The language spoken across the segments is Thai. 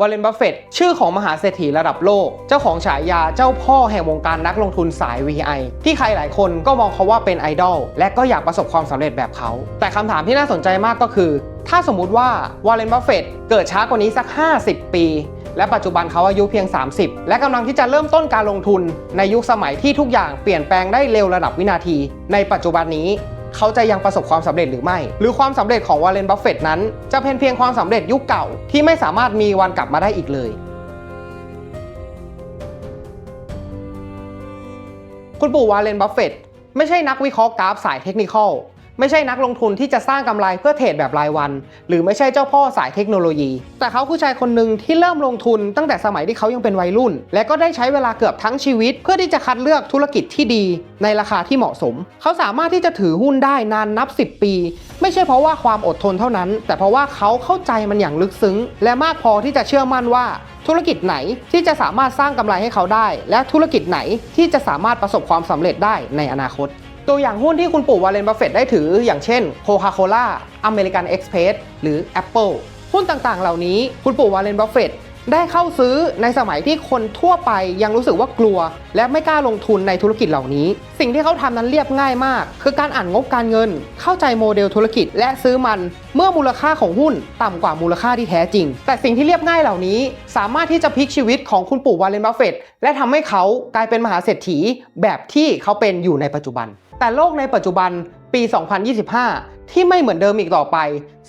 วอร์เรนบัฟเฟตชื่อของมหาเศรษฐีระดับโลก เจ้าของฉายาเจ้าพ่อแห่งวงการนักลงทุนสาย VI ที่ใครหลายคนก็มองเขาว่าเป็นไอดอลและก็อยากประสบความสำเร็จแบบเขา แต่คำถามที่น่าสนใจมากก็คือ ถ้าสมมุติว่าวอร์เรนบัฟเฟตเกิดช้ากว่านี้สัก 50 ปี และปัจจุบันเขาอายุเพียง 30 และกำลังที่จะเริ่มต้นการลงทุนในยุคสมัยที่ทุกอย่างเปลี่ยนแปลงได้เร็วระดับวินาที ในปัจจุบันนี้ เขาจะยังประสบความสำเร็จหรือไม่ หรือความสำเร็จของวอร์เรนบัฟเฟตนั้น จะเป็นเพียงความสำเร็จยุคเก่าที่ไม่สามารถมีวันกลับมาได้อีกเลยคุณปู่วาร์เลนบัฟเฟตไม่ใช่นักวิเคราะห์กราฟสายเทคนิคอล ไม่ใช่นักลงทุนที่จะสร้างกำไรเพื่อเทรดแบบรายวัน หรือไม่ใช่เจ้าพ่อสายเทคโนโลยี แต่เขาคือชายคนหนึ่งที่เริ่มลงทุนตั้งแต่สมัยที่เขายังเป็นวัยรุ่น และก็ได้ใช้เวลาเกือบทั้งชีวิต เพื่อที่จะคัดเลือกธุรกิจที่ดี ในราคาที่เหมาะสม เขาสามารถที่จะถือหุ้นได้นานนับ 10 ปี ไม่ใช่เพราะว่าความอดทนเท่านั้น แต่เพราะว่าเขาเข้าใจมันอย่างลึกซึ้ง และมากพอที่จะเชื่อมั่นว่าธุรกิจไหนที่จะสามารถสร้างกำไรให้เขาได้ และธุรกิจไหนที่จะสามารถประสบความสำเร็จได้ในอนาคต ตัวอย่างหุ้นที่คุณปู่วาเลนบัฟเฟตได้ถือ อย่างเช่นโคคาโคล่าอเมริกันเอ็กซ์เพรสหรือ Apple หุ้นต่างๆ เหล่านี้คุณปู่วาเลนบัฟเฟต ได้เข้าซื้อในสมัยที่คนทั่วไปยังรู้สึกว่ากลัว และไม่กล้าลงทุนในธุรกิจเหล่านี้ สิ่งที่เขาทำนั้นเรียบง่ายมาก คือการอ่านงบการเงิน เข้าใจโมเดลธุรกิจ และซื้อมันเมื่อมูลค่าของหุ้นต่ำกว่ามูลค่าที่แท้จริง แต่สิ่งที่เรียบง่ายเหล่านี้ สามารถที่จะพลิกชีวิตของคุณปู่วาร์เรนบัฟเฟตและทำให้เขากลายเป็นมหาเศรษฐีแบบที่เขาเป็นอยู่ในปัจจุบัน แต่โลกในปัจจุบันปี 2025 ที่ไม่เหมือนเดิมอีกต่อไป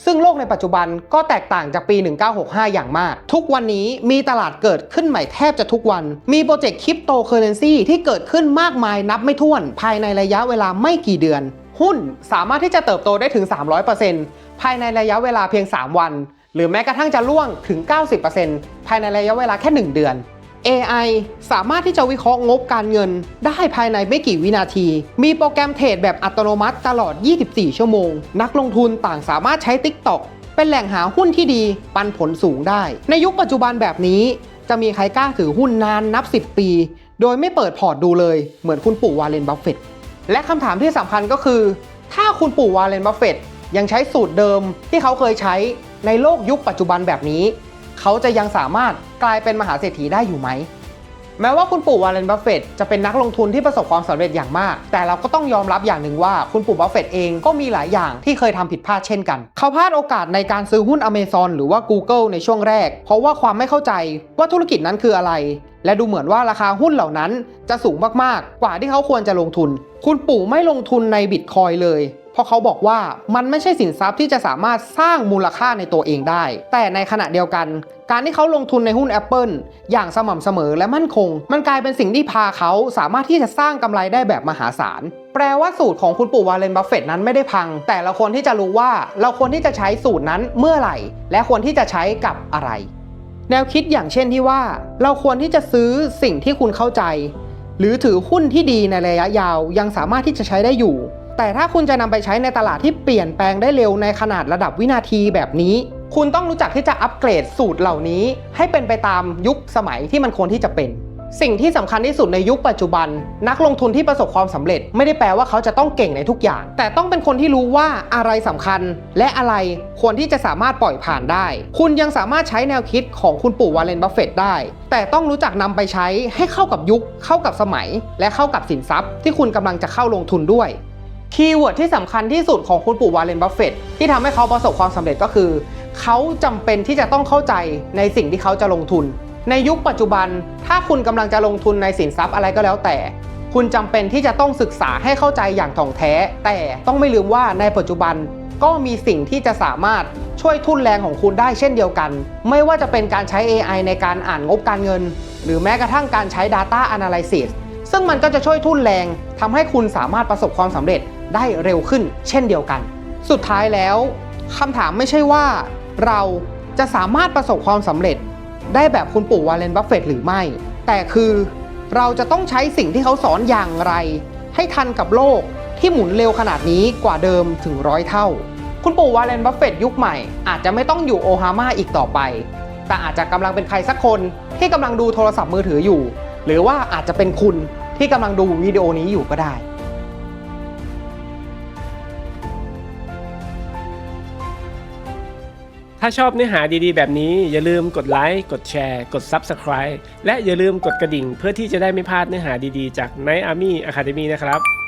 ซึ่งโลกในปัจจุบันก็แตกต่างจากปี 1965 อย่างมาก ทุกวันนี้มีตลาดเกิดขึ้นใหม่แทบจะทุกวัน มีโปรเจกต์คริปโตเคอเรนซีที่เกิดขึ้นมากมายนับไม่ถ้วน ภายในระยะเวลาไม่กี่เดือน หุ้นสามารถที่จะเติบโตได้ถึง 300%ภายในระยะเวลาเพียง 3 วัน หรือแม้กระทั่งจะล่วงถึง 90%ภายในระยะเวลาแค่ 1 เดือน AI สามารถที่จะวิเคราะห์งบการเงิน ได้ภายในไม่กี่วินาที มีโปรแกรมเทรดแบบอัตโนมัติตลอด 24 ชั่วโมง นักลงทุนต่างสามารถใช้ TikTok เป็นแหล่งหาหุ้นที่ดี ปันผลสูงได้ ในยุคปัจจุบันแบบนี้ จะมีใครกล้าถือหุ้นนานนับ 10 ปี โดยไม่เปิดพอร์ตดูเลย เหมือนคุณปู่วาร์เรนบัฟเฟตและคำถามที่สำคัญก็คือ ถ้าคุณปู่วาร์เรนบัฟเฟตยังใช้สูตรเดิมที่เขาเคยใช้ในโลกยุคปัจจุบันแบบนี้ เขาจะยังสามารถกลายเป็นมหาเศรษฐีได้อยู่ไหม แม้ว่าคุณปู่วาร์เรนบัฟเฟตจะเป็นนักลงทุนที่ประสบความสำเร็จอย่างมาก แต่เราก็ต้องยอมรับอย่างหนึ่งว่าคุณปู่บัฟเฟตเองก็มีหลายอย่างที่เคยทำผิดพลาดเช่นกัน เขาพลาดโอกาสในการซื้อหุ้น Amazon หรือว่า Google ในช่วงแรก เพราะว่าความไม่เข้าใจว่าธุรกิจนั้นคืออะไร และดูเหมือนว่าราคาหุ้นเหล่านั้นจะสูงมากๆ กว่าที่เขาควรจะลงทุน คุณปู่ไม่ลงทุนในบิตคอยเลย ราะเขาบอกว่ามันไม่ใช่สินทรัพย์ที่จะสามารถสร้างมูลค่าในตัวเองได้ แต่ในขณะเดียวกัน การที่เขาลงทุนในหุ้น Apple อย่างสม่ำเสมอและมั่นคง มันกลายเป็นสิ่งที่พาเขาสามารถที่จะสร้างกำไรได้แบบมหาศาลแปลว่าสูตรของคุณปู่วาร์เรนบัฟเฟตนั้นไม่ได้พัง แต่เราควรที่จะรู้ว่าเราควรที่จะใช้สูตรนั้นเมื่อไหร่ และควรที่จะใช้กับอะไร แนวคิดอย่างเช่นที่ว่า เราควรที่จะซื้อสิ่งที่คุณเข้าใจ หรือถือหุ้นที่ดีในระยะยาวยังสามารถที่จะใช้ได้อยู่ แต่ถ้าคุณจะนำไปใช้ในตลาดที่เปลี่ยนแปลงได้เร็วในขนาดระดับวินาทีแบบนี้ คุณต้องรู้จักที่จะอัปเกรดสูตรเหล่านี้ ให้เป็นไปตามยุคสมัยที่มันควรที่จะเป็น สิ่งที่สำคัญที่สุดในยุคปัจจุบัน นักลงทุนที่ประสบความสำเร็จ ไม่ได้แปลว่าเขาจะต้องเก่งในทุกอย่าง แต่ต้องเป็นคนที่รู้ว่าอะไรสำคัญ และอะไรควรที่จะสามารถปล่อยผ่านได้ คุณยังสามารถใช้แนวคิดของคุณปู่วาร์เรนบัฟเฟตได้ แต่ต้องรู้จักนำไปใช้ให้เข้ากับยุค เข้ากับสมัย และเข้ากับสินทรัพย์ ที่คุณกำลังจะเข้าลงทุนด้วยคีย์เวิร์ดที่สำคัญที่สุดของคุณปู่วาร์เรนบัฟเฟตที่ทำให้เขาประสบความสำเร็จก็คือ เขาจำเป็นที่จะต้องเข้าใจในสิ่งที่เขาจะลงทุน ในยุคปัจจุบัน ถ้าคุณกำลังจะลงทุนในสินทรัพย์อะไรก็แล้วแต่ คุณจำเป็นที่จะต้องศึกษาให้เข้าใจอย่างถ่องแท้ แต่ต้องไม่ลืมว่าในปัจจุบันก็มีสิ่งที่จะสามารถช่วยทุนแรงของคุณได้เช่นเดียวกัน ไม่ว่าจะเป็นการใช้ AI ในการอ่านงบการเงิน หรือแม้กระทั่งการใช้ Data Analysis ซึ่งมันก็จะช่วยทุนแรงทำให้คุณสามารถประสบความสำเร็จได้เร็วขึ้น เช่นเดียวกัน สุดท้ายแล้วคำถามไม่ใช่ว่า เราจะสามารถประสบความสำเร็จ ได้แบบคุณปู่วารเรนบัฟเฟตหรือไม่ แต่คือเราจะต้องใช้สิ่งที่เขาสอนอย่างไร ให้ทันกับโลกที่หมุนเร็วขนาดนี้กว่าเดิมถึงร้อยเท่า คุณปู่วารเรนบัฟเฟตยุคใหม่อาจจะไม่ต้องอยู่โอฮาม่าอีกต่อไป แต่อาจจะกำลังเป็นใครสักคนที่กำลังดูโทรศัพท์มือถืออยู่ หรือว่าอาจจะเป็นคุณที่กำลังดูวิดีโอนี้อยู่ก็ได้ ถ้าชอบเนื้อหาดีๆ แบบนี้อย่าลืมกดไลค์ กดแชร์ กด Subscribe และอย่าลืมกดกระดิ่งเพื่อที่จะได้ไม่พลาดเนื้อหาดีๆ จาก Night Army Academy นะครับ